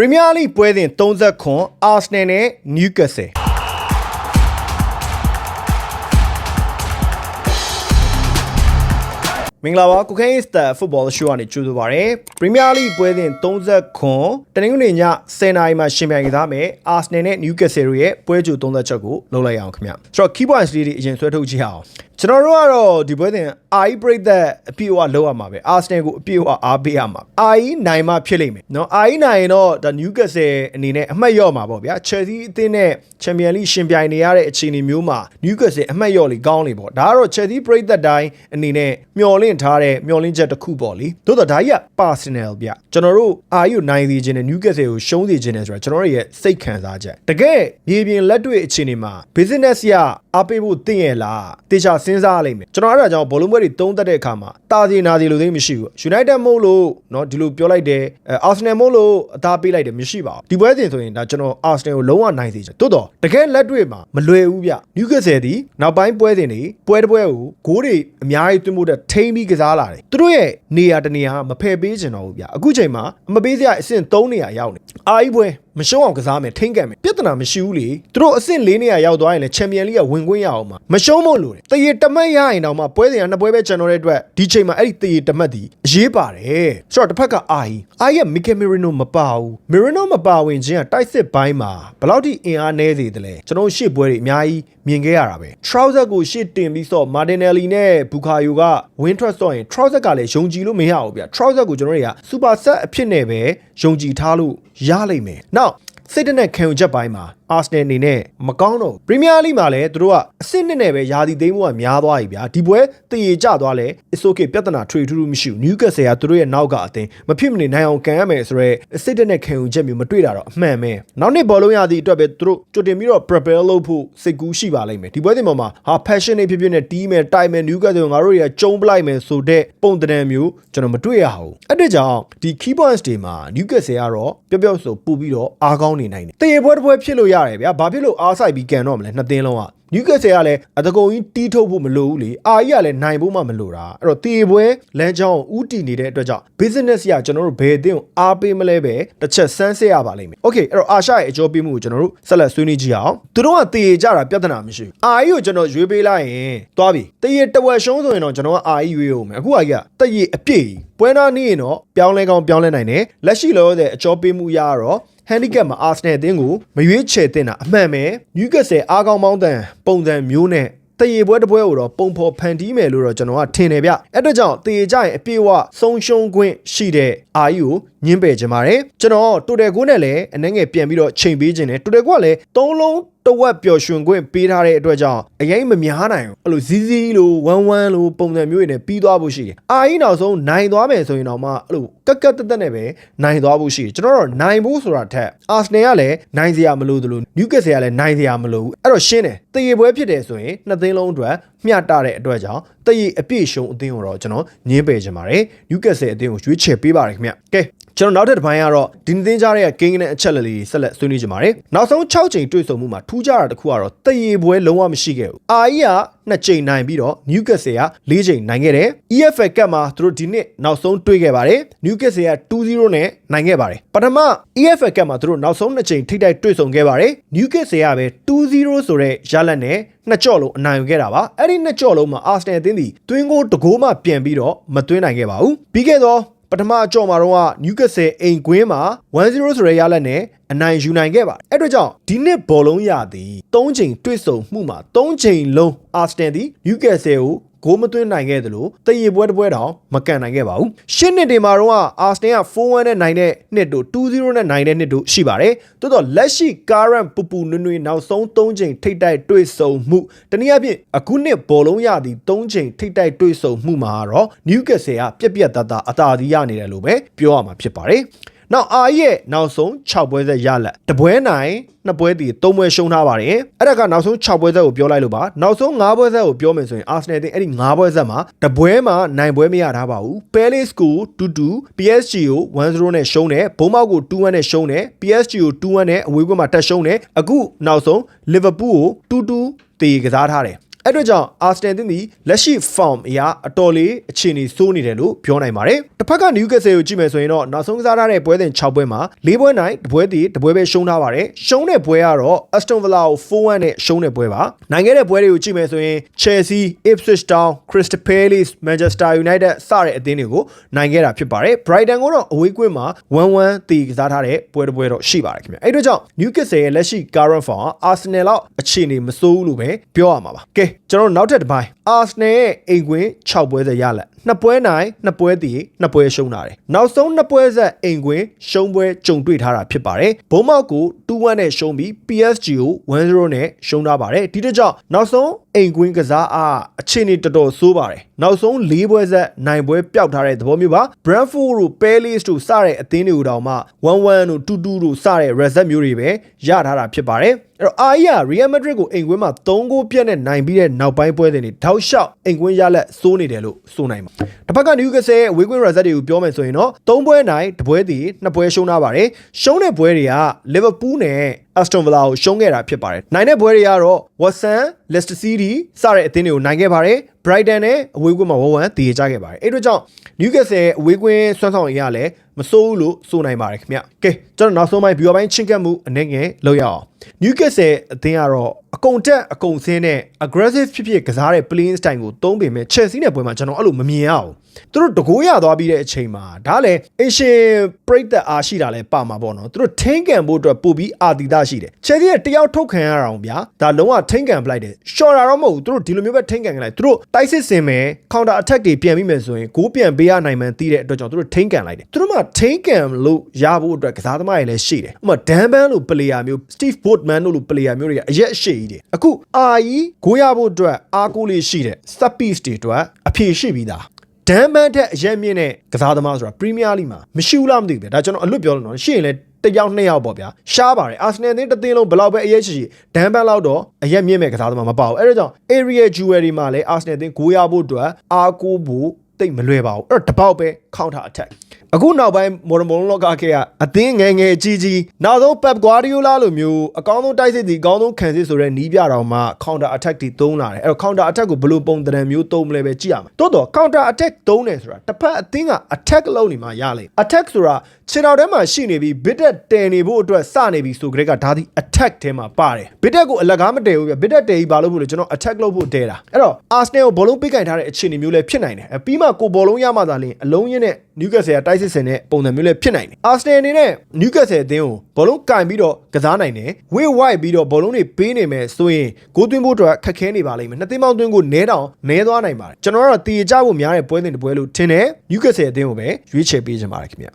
ပရီးမီးယားလိပွဲစဉ်30ခွန်အာဆနယ်နဲ့နယူးကက်ဆယ်မင်္ဂလာပါကုခိုင်းစတာဖုတ်ဘောရှိုးကနေကြိုဆိုပါရစေပရီးမီးယားလိပွဲစဉ်30ခွန်တနင်္ဂနွေည10:00နာရီမှာရှင်ပြိုင်ကစားမယ်အာဆနယ်နဲ့နယူးကက်ဆယ်တို့ရဲ့ပွဲကြို30ချက်ကိုလုပ်လိုက်အောင်ခင်ဗျဆိုတော့ key points လေးတွေအရင်ဆွဲထုတ်ကြည့်အောင် ကျွန်တော်တို့ကတော့ဒီပွဲစဉ် AI ပြိသက်အပြည့်အဝလောက်ရမှာပဲ Arsenal ကိုအပြည့်အဝအားပေးရမှာ AI နိုင်မှဖြစ်လိမ့်မယ်နော် AI နိုင်ရင်တော့ဒါ Newcastle အနေနဲ့အမှတ်ရော့မှာပေါ့ဗျာ Chelsea အသင်းနဲ့ Champions League ရှင်ပြိုင်နေရတဲ့အခြေအနေမျိုးမှာ Newcastle အမှတ်ရော့လေကောင်းလေပေါ့ဒါကတော့ Chelsea ပြိသက်တိုင်းအနေနဲ့မျော်လင့်ထားတဲ့မျော်လင့်ချက်တစ်ခုပေါ့လေသို့တော့ဒါကြီးက personal ဗျကျွန်တော်တို့ AI ကိုနိုင်စီခြင်းနဲ့ Newcastle ကိုရှုံးစီခြင်းနဲ့ဆိုတာကျွန်တော်တို့ရဲ့စိတ်ခံစားချက်တကယ်မြေပြင်လက်တွေ့အခြေအနေမှာ business ရအားပေးဖို့သိရလားတေချာစဉ်းစားရလိမ့်မယ်ကျွန်တော်အဲ့ဒါကြောင့်ဘောလုံးပွဲတွေတုံးတက်တဲ့အခါမှာတာစီနာစီလိုသိမရှိဘူး United မို့လို့เนาะဒီလိုပြောလိုက်တယ်အဲ Arsenal မို့လို့အသားပေးလိုက်တယ်မရှိပါဘူးဒီပွဲစဉ်ဆိုရင်ဒါကျွန်တော် Arsenal ကိုလုံးဝနိုင်စေချင်တိုးတော့တကယ်လက်တွေ့မှာမလွယ်ဘူးဗျ Newcastle ဒီနောက်ပိုင်းပွဲစဉ်တွေပွဲတစ်ပွဲကိုဂိုးတွေအများကြီးသွင်းဖို့တဲ့ထိမ့်ပြီးကစားလာတယ်သူတို့ရဲ့နေရာတနေရာမဖယ်ပေးချင်တော့ဘူးဗျအခုချိန်မှာမပေးစရာအဆင့်3နေရာရောက်နေအာကြီးပွဲ မရှုံးအောင်ကစားမယ်ထိမ့်ကန်မယ်ပြဿနာမရှိဘူးလေသူတို့အဆင့်၄နေရာရောက်သွားရင်လည်းချန်ပီယံလိကဝင်ခွင့်ရအောင်မှာမရှုံးမို့လို့တယ်တရေတမတ်ရရင်တော့မှပွဲစဉ်ကနှစ်ပွဲပဲကျွန်တော်တဲ့အတွက်ဒီချိန်မှာအဲ့ဒီတရေတမတ်ဒီအရေးပါတယ်ဆိုတော့တစ်ဖက်ကအာကြီးအာကြီးကမီကယ်မီရီနိုမပါဘူးမီရီနိုမပါဝင်ခြင်းကတိုက်စစ်ပိုင်းမှာဘယ်လောက်ထိအင်အားနည်းစေသလဲကျွန်တော်ရှေ့ပွဲတွေအများကြီးမြင်ခဲ့ရတာပဲ trouser ကိုရှေ့တင်ပြီးတော့ Martinelli နဲ့ဘူကာယိုက win trust တော့ရင် trouser ကလည်းယုံကြည်လို့မရဘူးဗျ trouser ကိုကျွန်တော်တွေက super set အဖြစ်နဲ့ပဲ ယုံကြည်ထားလို့ရလိမ့်မယ် now စစ်တပ်နဲ့ခံယူချက်ပိုင်းမှာ အာဆနယ်အနေနဲ့မကောင်းတော့ပရီးမီးယားလိမှာလည်းသူတို့ကအစ်စ်နှစ်နဲ့ပဲယာစီသိမ်းမှုကများသွားပြီဗျာဒီပွဲတည်ရကြသွားလဲ it's okay ပြဿနာထွေထူးထူးမရှိဘူးနယူးကက်ဆယ်ကသူတို့ရဲ့နောက်ကအသင်းမဖြစ်မနေနိုင်အောင်ကန်ရမယ်ဆိုတော့စစ်တပ်နဲ့ခံယူချက်မျိုးမတွေ့တာတော့အမှန်ပဲနောက်နှစ်ဘောလုံးရသည့်အတွက်ပဲသူတို့ကြိုတင်ပြီးတော့ prepare လုပ်ဖို့စိတ်ကူးရှိပါလိမ့်မယ်ဒီပွဲတင်ပေါ်မှာဟာ passion တွေဖြစ်ဖြစ်နဲ့ team နဲ့ time နဲ့ new ကဆိုငါတို့တွေကကျုံပလိုက်မယ်ဆိုတဲ့ပုံတံမျိုးကျွန်တော်မတွေ့ရဘူးအဲ့ဒါကြောင့်ဒီ key points တွေမှာ new ကဆိုကတော့ပျော့ပျော့ဆိုပို့ပြီးတော့အားကောင်းနေနိုင်တယ်တရေပွဲတစ်ပွဲဖြစ်လို့ရတယ်ဗျာဘာဖြစ်လို့အားဆိုင်ပြီးကန်တော့မလဲနှစ်သင်းလုံးကနယူးကက်ဆယ်ကလည်းအတကုံကြီးတီးထုတ်ဖို့မလိုဘူးလေအာကြီးကလည်းနိုင်ဖို့မှမလိုတာအဲ့တော့တေပွဲလမ်းကြောင်းကိုဥတီနေတဲ့အတွက်ကြောင့် business ရကျွန်တော်တို့ဘယ်အသင်းကိုအားပေးမလဲပဲတစ်ချက်စမ်းစစ်ရပါလိမ့်မယ် okay အဲ့တော့အာရှရဲ့အကျိုးပေးမှုကိုကျွန်တော်တို့ဆက်လက်ဆွေးနွေးကြည့်အောင်သူတို့ကတေကြတာပြဿနာမရှိဘူးအာကြီးကိုကျွန်တော်ရွေးပေးလိုက်ရင်သွားပြီတေတဝက်ရှုံးဆိုရင်တော့ကျွန်တော်ကအာကြီးရွေးအောင်မယ်အခုအာကြီးကတရေအပြည့်ပွဲနာနေရင်တော့ပြောင်းလဲကောင်းပြောင်းလဲနိုင်တယ်လက်ရှိလောတဲ့အကျိုးပေးမှုရတော့ handicap မှာ Arsenal အသင်းကိုမရွေးချယ်တင်တာအမှန်ပဲ Newcastle အားကောင်းမောင်းတန်ပုံစံမျိုးနဲ့တရေပွဲတစ်ပွဲကိုတော့ပုံဖော်ဖန်တီးမယ်လို့တော့ကျွန်တော်ကထင်တယ်ဗျအဲ့တော့ကြောင့်တရေကြရင်အပြေအဝဆုံးရှုံးခွင့်ရှိတဲ့အာယူကို ညှင်းပယ်ခြင်းပါတယ်ကျွန်တော်တိုတယ်ကိုနဲ့လည်းအနေငယ်ပြန်ပြီးတော့ချိန်ပေးခြင်းနဲ့တိုတယ်ကိုကလည်းသုံးလုံးတဝက်ပျော်ရွှင်ခွင့်ပေးထားတဲ့အတွက်ကြောင့်အရင်မများနိုင်ဘူးအဲ့လိုဇီးဇီးလိုဝမ်းဝမ်းလိုပုံစံမျိုးတွေနဲ့ပြီးသွားဖို့ရှိတယ်အာကြီးနောက်ဆုံးနိုင်သွားမယ်ဆိုရင်တော့မှအဲ့လိုကက်ကက်တက်တက်နဲ့ပဲနိုင်သွားဖို့ရှိတယ်ကျွန်တော်တို့နိုင်ဖို့ဆိုတာထက်အာဆနယ်ကလည်းနိုင်စရာမလိုသလိုနယူးကက်ဆယ်ကလည်းနိုင်စရာမလိုဘူးအဲ့တော့ရှင်းတယ်တရေပွဲဖြစ်တယ်ဆိုရင်နှစ်သိန်းလုံးအတွက်မျှတတဲ့အတွက်ကြောင့်တရေအပြည့်ရှုံအသင်းကိုတော့ကျွန်တော်ညင်းပယ်ချင်ပါတယ်နယူးကက်ဆယ်အသင်းကိုရွေးချယ်ပေးပါတယ်ခင်ဗျကဲကျွန်တော်နောက်ထပ်တစ်ပိုင်းကတော့ဒီနေ့သင်းကြားတဲ့ဂိမ်းကနေအချက်လက်လေးဆက်လက်ဆွေးနွေးကြပါမယ်။နောက်ဆုံး6ချိန်တွေ့ဆုံမှုမှာထူးခြားတာတစ်ခုကတော့တရေပွဲလုံးဝမရှိခဲ့ဘူး။အာကြီးက 2ချိန်နိုင်ပြီးတော့ Newcastle က4ချိန်နိုင်ခဲ့တယ်။ EFL Cup မှာသူတို့ဒီနှစ်နောက်ဆုံးတွေ့ခဲ့ပါတယ်။ Newcastle က2-0နဲ့နိုင်ခဲ့ပါတယ်။ပထမ EFL Cup မှာသူတို့နောက်ဆုံး2ချိန်ထိတိုက်တွေ့ဆုံခဲ့ပါတယ်။ Newcastle ကပဲ2-0ဆိုတဲ့ရလဒ်နဲ့နှစ်ကြော့လုံးအနိုင်ယူခဲ့တာပါ။အဲ့ဒီနှစ်ကြော့လုံးမှာ Arsenal အသင်းဒီတွင်းကိုတကိုးမှပြန်ပြီးတော့မသွင်းနိုင်ခဲ့ပါဘူး။ပြီးခဲ့သော ပထမအကြော့မှာတော့ Newcastle အိမ်ကွင်းမှာ1-0ဆိုတဲ့ရလဒ်နဲ့အနိုင်ယူနိုင်ခဲ့ပါတယ်။အဲ့အတွက်ကြောင့်ဒီနှစ်ဘောလုံးရသည်၃ချိန်တွေ့ဆုံမှုမှာ၃ချိန်လုံး Arsenal သည် Newcastle ကို ဂိုးမသွင်းနိုင်ခဲ့သလိုတရေပွဲတစ်ပွဲတောင်မကန်နိုင်ခဲ့ပါဘူး။ရှင်းနှစ်တွေမှာတော့အာဆနယ်က4-1နဲ့နိုင်တဲ့နှစ်တို့2-0နဲ့နိုင်တဲ့နှစ်တို့ရှိပါတယ်။သို့တော့လက်ရှိ current ပူပူနွေ့နွေ့နောက်ဆုံး3ချိန်ထိတ်တိုက်တွေ့ဆုံမှုတနည်းအားဖြင့်အခုနှစ်ဘောလုံးရသည်3ချိန်ထိတ်တိုက်တွေ့ဆုံမှုမှာတော့ Newcastle ကပြက်ပြက်သားသားအသာစီးရနေတယ်လို့ပဲပြောရမှာဖြစ်ပါတယ်။ နောက်အာရဲ့နောက်ဆုံး6ပွဲဆက်ရလက်တပွဲနိုင်နှစ်ပွဲတည်3ပွဲရှုံးထားပါတယ်အဲ့ဒါကနောက်ဆုံး6ပွဲဆက်ကိုပြောလိုက်လို့ပါနောက်ဆုံး5ပွဲဆက်ကိုပြောမယ်ဆိုရင်အာဆနယ်တင်အဲ့ဒီ5ပွဲဆက်မှာတပွဲမှာနိုင်ပွဲမရထားပါဘူး Palace ကို2-2 PSG ကို1-0နဲ့ရှုံးတယ်ဘုံမောက်ကို2-1နဲ့ရှုံးတယ် PSG ကို2-1နဲ့အဝေးကွင်းမှာတက်ရှုံးတယ်အခုနောက်ဆုံး Liverpool ကို2-2တည်ကစားထားတယ် အဲ့အတွက်ကြောင့်အာစနယ်တင်းဒီလက်ရှိ form အရာအတော်လေးအခြေအနေစိုးနေတယ်လို့ပြောနိုင်ပါတယ်တစ်ဖက်က Newcastle ကိုကြည့်မယ်ဆိုရင်တော့နောက်ဆုံးကစားထားတဲ့ပွဲစဉ်6ပွဲမှာ၄ပွဲနိုင်တစ်ပွဲတည်တစ်ပွဲပဲရှုံးထားပါတယ်ရှုံးတဲ့ပွဲကတော့ Aston Villa ကို4-1နဲ့ရှုံးတဲ့ပွဲပါနိုင်ခဲ့တဲ့ပွဲတွေကိုကြည့်မယ်ဆိုရင် Chelsea, Ipswich Town, Crystal Palace, Manchester United စတဲ့အသင်းတွေကိုနိုင်ခဲ့တာဖြစ်ပါတယ် Brighton ကိုတော့အဝေးကွင်းမှာ1-1တည်ကစားထားတဲ့ပွဲတစ်ပွဲတော့ရှိပါတယ်ခင်ဗျအဲ့အတွက်ကြောင့် Newcastle ရဲ့လက်ရှိ current form က Arsenal လောက်အခြေအနေမစိုးဘူးလို့ပဲပြောရမှာပါကဲကျွန်တော်တို့နောက်ထပ်တစ်ပိုင်း Arsenal ရဲ့အိမ်ကွင်း6ပွဲဆက်ရလက်နှစ်ပွဲနိုင်နှစ်ပွဲတည်နှစ်ပွဲရှုံးတာတယ်နောက်ဆုံးနှစ်ပွဲဆက်အိမ်ကွင်းရှုံးပွဲကြုံတွေ့ထားတာဖြစ်ပါတယ်ဘုံမောက်ကို2-1နဲ့ရှုံးပြီး PSG ကို1-0နဲ့ရှုံးထားပါတယ်ဒီတစ်ကြောင့်နောက်ဆုံးအိမ်ကွင်းကစားအားအခြေအနေတော်တော်ဆိုးပါတယ် နောက်ဆုံး၄ပွဲဆက်နိုင်ပွဲပျောက်ထားတဲ့သဘောမျိုးပါ Brentford တို့ Palace တို့စတဲ့အသင်းတွေကိုတောင်မှ1-1တို့2-2တို့စတဲ့ result မျိုးတွေပဲရထားတာဖြစ်ပါတယ်အဲ့တော့အာရီက Real Madrid ကိုအိမ်ကွင်းမှာ3ဂိုးပြတ်နဲ့နိုင်ပြီးတဲ့နောက်ပိုင်းပွဲစဉ်တွေထောက်လျှောက်အိမ်ကွင်းရလက်စိုးနေတယ်လို့ဆိုနိုင်ပါတစ်ဖက်က Newcastle ရဲ့ away ကွင်း result တွေကိုပြောမယ်ဆိုရင်တော့3ပွဲနိုင်တစ်ပွဲတည်နှစ်ပွဲရှုံးထားပါတယ်ရှုံးတဲ့ပွဲတွေက Liverpool နဲ့ Aston Villa ကိုရှုံးခဲ့တာဖြစ်ပါတယ်နိုင်တဲ့ပွဲတွေကတော့ Watson Leicester City စတဲ့အသင်းတွေကိုနိုင်ခဲ့ပါတယ် Brighton နဲ့အဝေးကွင်းမှာ1-1တည်ကြခဲ့ပါတယ်အဲ့တို့ကြောင့် Newcastle ရဲ့အဝေးကွင်းဆွမ်းဆောင်ရည်ရလဲမစိုးဘူးလို့ဆိုနိုင်ပါတယ်ခင်ဗျကဲကျွန်တော်နောက်ဆုံးပိုင်း viewer ပိုင်းချင်းကပ်မှုအနေငယ်လောက်ရအောင် Newcastle အသင်းကတော့အကုန်တက်အကုန်ဆင်းနဲ့ aggressive ဖြစ်ဖြစ်ကစားတဲ့ playing style ကိုသုံးပေမဲ့ Chelsea နဲ့ပွဲမှာကျွန်တော်အဲ့လိုမမြင်ရအောင်သူတို့တကိုးရသွားပြီးတဲ့အချိန်မှာဒါလည်းအရှင်ပရိသတ်အားရှိတာလဲပါမှာပေါ့နော်သူတို့ထိန်းကန်ဖို့အတွက်ပို့ပြီးအာတီတာရှိတယ် Chelsea ရဲ့တယောက်ထုတ်ခံရအောင်ဗျာဒါလုံးဝထိန်းကန်ပလိုက်တယ် short တာတော့မဟုတ်ဘူးသူတို့ဒီလိုမျိုးပဲထိန်းကန်กันလိုက်သူတို့တိုက်စစ်စင်မယ် counter attack တွေပြန်ပြီးမယ်ဆိုရင်ဂိုးပြန်ပေးရနိုင်မှန်းသိတဲ့အတွက်ကြောင့်သူတို့ထိန်းကန်လိုက်တယ်သူတို့မှထိန်းကန်လို့ရဖို့အတွက်ကစားသမားတွေလည်းရှိတယ်ဥပမာဒန်ဘန်လို့ player မျိုး Steve Boatman တို့လို player မျိုးတွေကအရက်အရှိကြီးတယ်အခုအာကြီးဂိုးရဖို့အတွက်အားကိုးလေးရှိတယ် sub piece တွေအတွက်အဖြေရှိပြီးသားဒန်မန်တဲ့အရက်မြင့်တဲ့ကစားသမားဆိုတာပရီးမီးယားလိမှာမရှိဘူးလားမသိဘူးဗျဒါကျွန်တော်အလွတ်ပြောလို့တော့ရှိရင်လည်းတစ်ယောက်နှစ်ယောက်ပေါ့ဗျာရှားပါတယ်အာဆနယ်အသင်းတစ်သင်းလုံးဘယ်လောက်ပဲအရက်ရှိရှိဒန်ပန်လောက်တော့အရက်မြင့်မဲ့ကစားသမားမပါဘူးအဲ့ဒါကြောင့် area jewelry မှာလည်းအာဆနယ်အသင်းဂိုးရဖို့အတွက်အားကိုးဖို့ တိတ်မလွယ်ပါဘူးအဲ့တော့တပေါက်ပဲ counter attack အခုနောက်ပိုင်းမော်ဒမိုလောကခေတ်ကအသင်းငယ်ငယ်ကြီးကြီးနောက်ဆုံး Pep Guardiola လိုမျိုးအကောင်းဆုံးတိုက်စစ်တီအကောင်းဆုံးခံစစ်ဆိုတဲ့နီးပြတော်မှာ counter attack တွေသုံးလာတယ်အဲ့တော့ counter attack ကိုဘယ်လိုပုံသဏ္ဍာန်မျိုးသုံးမလဲပဲကြည့်ရမှာတိုးတော့ counter attack သုံးတယ်ဆိုတာတစ်ဖက်အသင်းက attack လုပ်နေမှာရလိမ့် attack ဆိုတာ ခြေတော်ထဲမှာရှိနေပြီး bit တက်တယ်နေဖို့အတွက်စနေပြီဆိုကြတဲ့ကဒါဒီ attack ထဲမှာပါတယ် bit တက်ကိုအလကားမတည်ဘူးပြ bit တက်တယ်ကြီးဘာလို့ဖို့လဲကျွန်တော် attack လုပ်ဖို့တဲတာအဲ့တော့ Arsenal ကိုဘောလုံးပိတ်ကင်ထားတဲ့အခြေအနေမျိုးလည်းဖြစ်နိုင်တယ်အပြီးမှကိုဘောလုံးရမှသာလျှင်အလုံးရင်းနဲ့ Newcastle ကတိုက်စစ်စင်တဲ့ပုံစံမျိုးလည်းဖြစ်နိုင်တယ် Arsenal အနေနဲ့ Newcastle အသင်းကိုဘောလုံးကင်ပြီးတော့ကစားနိုင်တယ်ဝေ့ဝိုက်ပြီးတော့ဘောလုံးတွေပေးနေမယ်ဆိုရင်ဂိုးသွင်းဖို့အတွက်ခက်ခဲနေပါလိမ့်မယ်နှစ်သိန်းပေါင်းသွင်းကိုနဲတောင်နဲသွားနိုင်ပါတယ်ကျွန်တော်ကတော့တည်ကြဖို့များတဲ့ပွဲစဉ်တစ်ပွဲလို့ထင်တယ် Newcastle အသင်းကိုပဲရွေးချယ်ပေးချင်ပါတယ်ခင်ဗျ